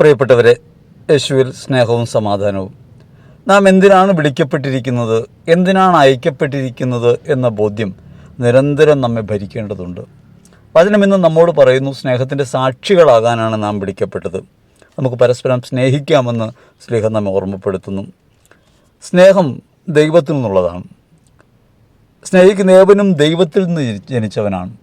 പ്രിയപ്പെട്ടവരെ യേശുവിൽ സ്നേഹവും സമാധാനവും. നാം എന്തിനാണ് വിളിക്കപ്പെട്ടിരിക്കുന്നത്? എന്തിനാണ് അയക്കപ്പെട്ടിരിക്കുന്നത് എന്ന ബോധ്യം നിരന്തരം നമ്മെ ഭരിക്കേണ്ടതുണ്ട്. വചനം ഇന്ന് നമ്മോട് പറയുന്നു സ്നേഹത്തിന്റെ സാക്ഷികളാകാനാണ് നാം വിളിക്കപ്പെട്ടത്. നമുക്ക് പരസ്പരം സ്നേഹിക്കാമെന്ന് സ്നേഹം നമ്മെ ഓർമ്മപ്പെടുത്തുന്നു. സ്നേഹം ദൈവത്തിൽ നിന്നുള്ളതാണ്. സ്നേഹിക്കുന്ന ഏവനും ദൈവത്തിൽ നിന്ന് ജനിച്ചവനാണ്.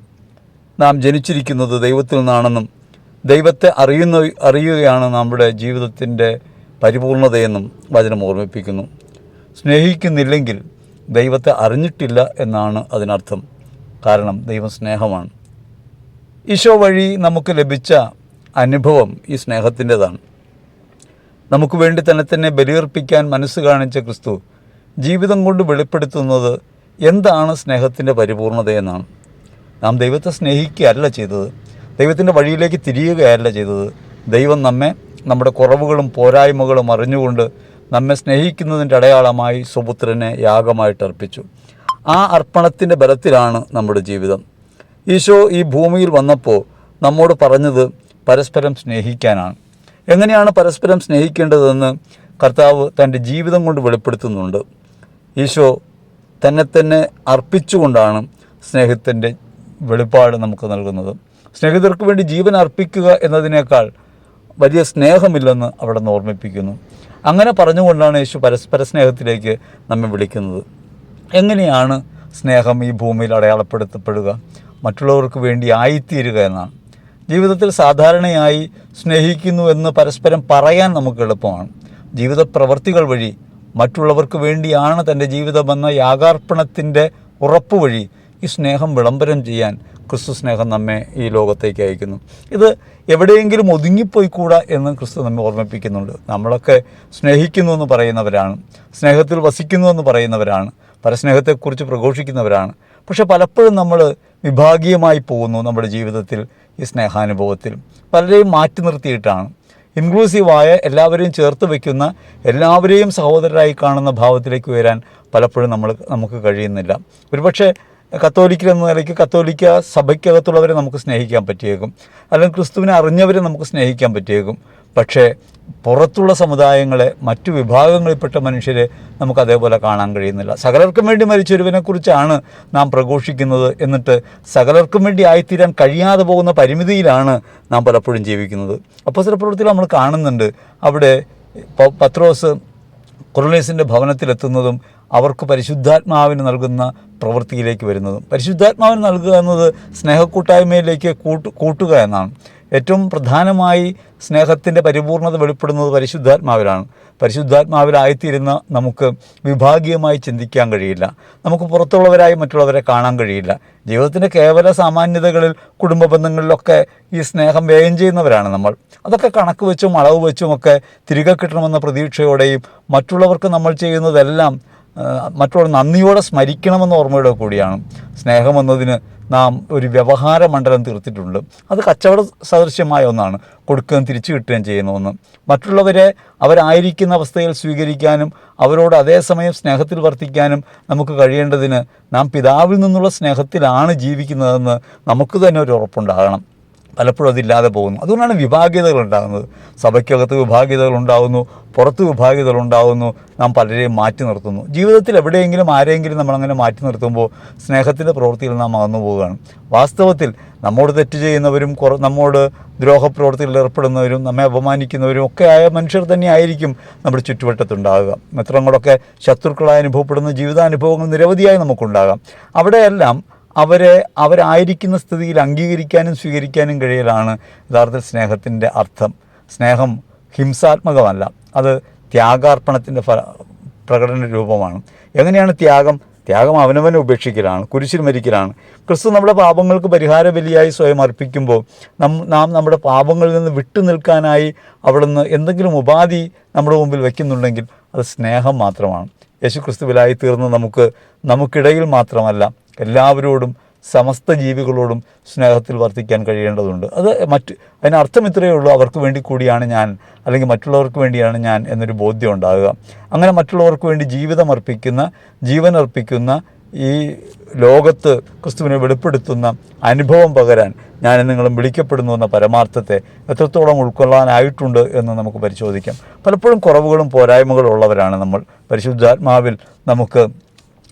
നാം ജനിച്ചിരിക്കുന്നത് ദൈവത്തിൽ നിന്നാണെന്നും ദൈവത്തെ അറിയുന്ന അറിയുകയാണ് നമ്മുടെ ജീവിതത്തിന്റെ പരിപൂർണതയെന്നും വചനം ഓർമ്മിപ്പിക്കുന്നു. സ്നേഹിക്കുന്നില്ലെങ്കിൽ ദൈവത്തെ അറിഞ്ഞിട്ടില്ല എന്നാണ് അതിനർത്ഥം. കാരണം ദൈവം സ്നേഹമാണ്. ഈശോ വഴി നമുക്ക് ലഭിച്ച അനുഭവം ഈ സ്നേഹത്തിന്റെതാണ്. നമുക്ക് വേണ്ടി തന്നെ തന്നെ ബലിയർപ്പിക്കാൻ മനസ്സ് കാണിച്ച ക്രിസ്തു ജീവിതം കൊണ്ട് വെളിപ്പെടുത്തുന്നത് എന്താണ് സ്നേഹത്തിന്റെ പരിപൂർണതയെന്നാണ്. നാം ദൈവത്തെ സ്നേഹിക്കുകയല്ല ചെയ്തത്. ദൈവത്തിന്റെ വഴിയിലേക്ക് തിരിയുകയല്ല ചെയ്തത്. ദൈവം നമ്മെ നമ്മുടെ കുറവുകളും പോരായ്മകളും അറിഞ്ഞുകൊണ്ട് നമ്മെ സ്നേഹിക്കുന്നതിന്റെ അടയാളമായി സുപുത്രനെ യാഗമായിട്ട് അർപ്പിച്ചു. ആ അർപ്പണത്തിന്റെ ബലത്തിലാണ് നമ്മുടെ ജീവിതം. ഈശോ ഈ ഭൂമിയിൽ വന്നപ്പോൾ നമ്മോട് പറഞ്ഞത് പരസ്പരം സ്നേഹിക്കാനാണ്. എങ്ങനെയാണ് പരസ്പരം സ്നേഹിക്കേണ്ടതെന്ന് കർത്താവ് തന്റെ ജീവിതം കൊണ്ട് വെളിപ്പെടുത്തുന്നുണ്ട്. ഈശോ തന്നെ തന്നെ അർപ്പിച്ചുകൊണ്ടാണ് സ്നേഹത്തിന്റെ വെളിപ്പാട് നമുക്ക് നൽകുന്നത്. സ്നേഹിതർക്ക് വേണ്ടി ജീവൻ അർപ്പിക്കുക എന്നതിനേക്കാൾ വലിയ സ്നേഹമില്ലെന്ന് അവിടെ നിന്ന് ഓർമ്മിപ്പിക്കുന്നു. അങ്ങനെ പറഞ്ഞുകൊണ്ടാണ് യേശു പരസ്പര സ്നേഹത്തിലേക്ക് നമ്മെ വിളിക്കുന്നത്. എങ്ങനെയാണ് സ്നേഹം ഈ ഭൂമിയിൽ അടയാളപ്പെടുത്തപ്പെടുക? മറ്റുള്ളവർക്ക് വേണ്ടി ആയിത്തീരുക എന്നാണ്. ജീവിതത്തിൽ സാധാരണയായി സ്നേഹിക്കുന്നു എന്ന് പരസ്പരം പറയാൻ നമുക്ക് എളുപ്പമാണ്. ജീവിത പ്രവർത്തികൾ വഴി മറ്റുള്ളവർക്ക് വേണ്ടിയാണ് തന്റെ ജീവിതമെന്ന യാഗാർപ്പണത്തിന്റെ ഉറപ്പ് വഴി ഈ സ്നേഹം വിളംബരം ചെയ്യാൻ ക്രിസ്തു സ്നേഹം നമ്മെ ഈ ലോകത്തേക്ക് അയക്കുന്നു. ഇത് എവിടെയെങ്കിലും ഒതുങ്ങിപ്പോയിക്കൂടാ എന്ന് ക്രിസ്തു നമ്മെ ഓർമ്മിപ്പിക്കുന്നുണ്ട്. നമ്മളൊക്കെ സ്നേഹിക്കുന്നു എന്ന് പറയുന്നവരാണ് സ്നേഹത്തിൽ വസിക്കുന്നു എന്ന് പറയുന്നവരാണ് പരസ്നേഹത്തെക്കുറിച്ച് പ്രഘോഷിക്കുന്നവരാണ്. പക്ഷെ പലപ്പോഴും നമ്മൾ വിഭാഗീയമായി പോകുന്നു നമ്മുടെ ജീവിതത്തിൽ ഈ സ്നേഹാനുഭവത്തിൽ. പലരെയും മാറ്റി നിർത്തിയിട്ടാണ്. ഇൻക്ലൂസീവായ എല്ലാവരെയും ചേർത്ത് വയ്ക്കുന്ന എല്ലാവരെയും സഹോദരരായി കാണുന്ന ഭാവത്തിലേക്ക് വരാൻ പലപ്പോഴും നമ്മൾ നമുക്ക് കഴിയുന്നില്ല. ഒരുപക്ഷെ കത്തോലിക്കൽ എന്ന നിലയ്ക്ക് കത്തോലിക്ക സഭയ്ക്കകത്തുള്ളവരെ നമുക്ക് സ്നേഹിക്കാൻ പറ്റിയേക്കും. അല്ലെങ്കിൽ ക്രിസ്തുവിനെ അറിഞ്ഞവരെ നമുക്ക് സ്നേഹിക്കാൻ പറ്റിയേക്കും. പക്ഷേ പുറത്തുള്ള സമുദായങ്ങളെ മറ്റു വിഭാഗങ്ങളിൽപ്പെട്ട മനുഷ്യരെ നമുക്ക് അതേപോലെ കാണാൻ കഴിയുന്നില്ല. സകലർക്കും വേണ്ടി മരിച്ചൊരുവനെക്കുറിച്ചാണ് നാം പ്രഘോഷിക്കുന്നത് എന്നിട്ട് സകലർക്കും വേണ്ടി ആയിത്തീരാൻ കഴിയാതെ പോകുന്ന പരിമിതിയിലാണ് നാം പലപ്പോഴും ജീവിക്കുന്നത്. അപ്പോൾ ചില പ്രവൃത്തിയിൽ നമ്മൾ കാണുന്നുണ്ട്. അവിടെ പത്രോസ് കൊറോണേസിന്റെ ഭവനത്തിലെത്തുന്നതും അവർക്ക് പരിശുദ്ധാത്മാവിന് നൽകുന്ന പ്രവൃത്തിയിലേക്ക് വരുന്നതും. പരിശുദ്ധാത്മാവിന് നൽകുക എന്നത് സ്നേഹക്കൂട്ടായ്മയിലേക്ക് കൂട്ട് കൂട്ടുക എന്നാണ്. ഏറ്റവും പ്രധാനമായി സ്നേഹത്തിന്റെ പരിപൂർണത വെളിപ്പെടുന്നത് പരിശുദ്ധാത്മാവിലാണ്. പരിശുദ്ധാത്മാവിലായിത്തീരുന്ന നമുക്ക് വിഭാഗീയമായി ചിന്തിക്കാൻ കഴിയില്ല. നമുക്ക് പുറത്തുള്ളവരായി മറ്റുള്ളവരെ കാണാൻ കഴിയില്ല. ജീവിതത്തിന്റെ കേവല സാമാന്യതകളിൽ കുടുംബ ബന്ധങ്ങളിലൊക്കെ ഈ സ്നേഹം വ്യയം ചെയ്യുന്നവരാണ് നമ്മൾ. അതൊക്കെ കണക്ക് വെച്ചും അളവ് വെച്ചും ഒക്കെ തിരികെ കിട്ടണമെന്ന പ്രതീക്ഷയോടെയും മറ്റുള്ളവർക്ക് നമ്മൾ ചെയ്യുന്നതെല്ലാം ആ, മറ്റുള്ളവർ നന്ദിയോടെ സ്മരിക്കണമെന്ന ഓർമ്മയോടെ കൂടിയാണ്. സ്നേഹം എന്നതിന് നാം ഒരു വ്യവഹാര മണ്ഡലം തീർത്തിട്ടുണ്ട്. അത് കച്ചവട സദൃശ്യമായ ഒന്നാണ്. കൊടുക്കുകയും തിരിച്ചു കിട്ടുകയും ചെയ്യുന്ന ഒന്ന്. മറ്റുള്ളവരെ അവരായിരിക്കുന്ന അവസ്ഥയിൽ സ്വീകരിക്കാനും അവരോട് അതേസമയം സ്നേഹത്തിൽ വർത്തിക്കാനും നമുക്ക് കഴിയേണ്ടതിന് നാം പിതാവിൽ നിന്നുള്ള സ്നേഹത്തിലാണ് ജീവിക്കുന്നതെന്ന് നമുക്ക് തന്നെ ഒരു ഉറപ്പുണ്ടാകണം. പലപ്പോഴും അതില്ലാതെ പോകുന്നു. അതുകൊണ്ടാണ് വിഭാഗീയതകൾ ഉണ്ടാകുന്നത്. സഭയ്ക്കകത്ത് വിഭാഗീയതകൾ ഉണ്ടാകുന്നു. പുറത്ത് വിഭാഗീയതകൾ ഉണ്ടാകുന്നു നാം പലരെയും മാറ്റി നിർത്തുന്നു. ജീവിതത്തിൽ എവിടെയെങ്കിലും ആരെങ്കിലും നമ്മളങ്ങനെ മാറ്റി നിർത്തുമ്പോൾ സ്നേഹത്തിന്റെ പ്രവൃത്തിയിൽ നാം അകന്നു പോവുകയാണ്. വാസ്തവത്തിൽ നമ്മോട് തെറ്റ് ചെയ്യുന്നവരും കുറ നമ്മോട് ദ്രോഹപ്രവൃത്തിയിൽ ഏർപ്പെടുന്നവരും നമ്മെ അപമാനിക്കുന്നവരും ഒക്കെ ആയ മനുഷ്യർ തന്നെ ആയിരിക്കും നമ്മുടെ ചുറ്റുവട്ടത്തുണ്ടാകുക മിത്രങ്ങളൊക്കെ ശത്രുക്കളായി അനുഭവപ്പെടുന്ന ജീവിതാനുഭവങ്ങൾ നിരവധിയായി നമുക്കുണ്ടാകാം. അവിടെയെല്ലാം അവരെ അവരായിരിക്കുന്ന സ്ഥിതിയിൽ അംഗീകരിക്കാനും സ്വീകരിക്കാനും കഴിയലാണ് യഥാർത്ഥത്തിൽ സ്നേഹത്തിന്റെ അർത്ഥം. സ്നേഹം ഹിംസാത്മകമല്ല. അത് ത്യാഗാർപ്പണത്തിന്റെ ഫല പ്രകടന രൂപമാണ്. എങ്ങനെയാണ് ത്യാഗം? ത്യാഗം അവനവനെ ഉപേക്ഷിക്കലാണ് കുരിശിൽ മരിക്കലാണ്. ക്രിസ്തു നമ്മുടെ പാപങ്ങൾക്ക് പരിഹാര ബലിയായി സ്വയം അർപ്പിക്കുമ്പോൾ നം നാം നമ്മുടെ പാപങ്ങളിൽ നിന്ന് വിട്ടു നിൽക്കാനായി അവിടെ നിന്ന് എന്തെങ്കിലും ഉപാധി നമ്മുടെ മുമ്പിൽ വയ്ക്കുന്നുണ്ടെങ്കിൽ അത് സ്നേഹം മാത്രമാണ്. യേശു ക്രിസ്തുവിലായി തീർന്ന് നമുക്ക് നമുക്കിടയിൽ മാത്രമല്ല എല്ലാവരോടും സമസ്ത ജീവികളോടും സ്നേഹത്തിൽ വർത്തിക്കാൻ കഴിയേണ്ടതുണ്ട്. അത് മറ്റ് അതിനർത്ഥം ഇത്രയേ ഉള്ളൂ. അവർക്ക് വേണ്ടി കൂടിയാണ് ഞാൻ അല്ലെങ്കിൽ മറ്റുള്ളവർക്ക് വേണ്ടിയാണ് ഞാൻ എന്നൊരു ബോധ്യം ഉണ്ടാകുക. അങ്ങനെ മറ്റുള്ളവർക്ക് വേണ്ടി ജീവിതം അർപ്പിക്കുന്ന ജീവൻ അർപ്പിക്കുന്ന ഈ ലോകത്ത് ക്രിസ്തുവിനെ വെളിപ്പെടുത്തുന്ന അനുഭവം പകരാൻ ഞാൻ നിങ്ങളും വിളിക്കപ്പെടുന്നു എന്ന പരമാർത്ഥത്തെ എത്രത്തോളം ഉൾക്കൊള്ളാനായിട്ടുണ്ട് എന്ന് നമുക്ക് പരിശോധിക്കാം. പലപ്പോഴും കുറവുകളും പോരായ്മകളും ഉള്ളവരാണ് നമ്മൾ. പരിശുദ്ധാത്മാവിൽ നമുക്ക്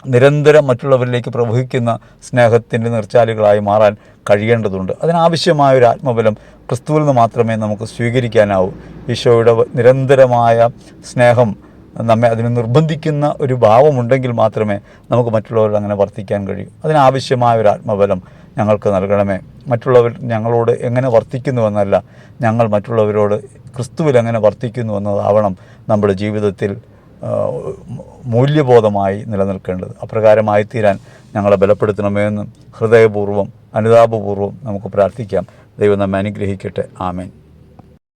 നിരന്തരം മറ്റുള്ളവരിലേക്ക് പ്രവഹിക്കുന്ന സ്നേഹത്തിന്റെ നിർച്ചാലുകളായി മാറാൻ കഴിയേണ്ടതുണ്ട്. അതിനാവശ്യമായ ഒരു ആത്മബലം ക്രിസ്തുവിൽ നിന്ന് മാത്രമേ നമുക്ക് സ്വീകരിക്കാനാവൂ. ഈശോയുടെ നിരന്തരമായ സ്നേഹം നമ്മെ അതിന് നിർബന്ധിക്കുന്ന ഒരു ഭാവമുണ്ടെങ്കിൽ മാത്രമേ നമുക്ക് മറ്റുള്ളവരോട് അങ്ങനെ വർത്തിക്കാൻ കഴിയൂ. അതിനാവശ്യമായ ഒരു ആത്മബലം ഞങ്ങൾക്ക് നൽകണമേ. മറ്റുള്ളവർ ഞങ്ങളോട് എങ്ങനെ വർത്തിക്കുന്നുവെന്നല്ല ഞങ്ങൾ മറ്റുള്ളവരോട് ക്രിസ്തുവിൽ എങ്ങനെ വർത്തിക്കുന്നു എന്നതാവണം നമ്മുടെ ജീവിതത്തിൽ മൂല്യബോധമായി നിലനിൽക്കേണ്ടത് അപ്രകാരമായി തീരാൻ ഞങ്ങളെ ബലപ്പെടുത്തണമേ എന്ന് ഹൃദയപൂർവം അനുതാപപൂർവം നമുക്ക് പ്രാർത്ഥിക്കാം. ദൈവം നമ്മെ അനുഗ്രഹിക്കട്ടെ. ആമേൻ.